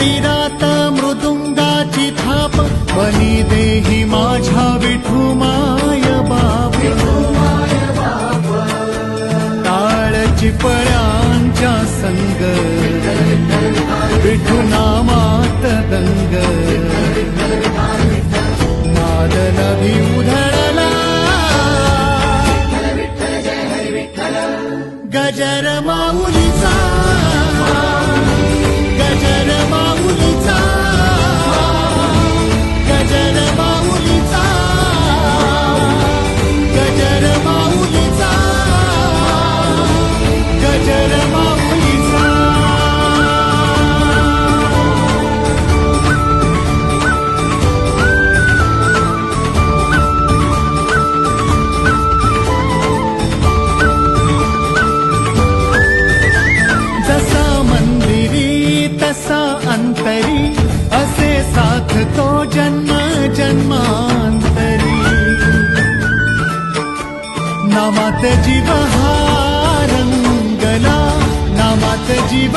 मंदिरात मृदुंगाची थाप बनी देही माझ्या विठुमाय बाप. काळ चिपळ्यांच्या संग विठू नामात दंग. नाद उधळला. गजर माऊलीचा नमत मत जीव रङ्गला नमत जीव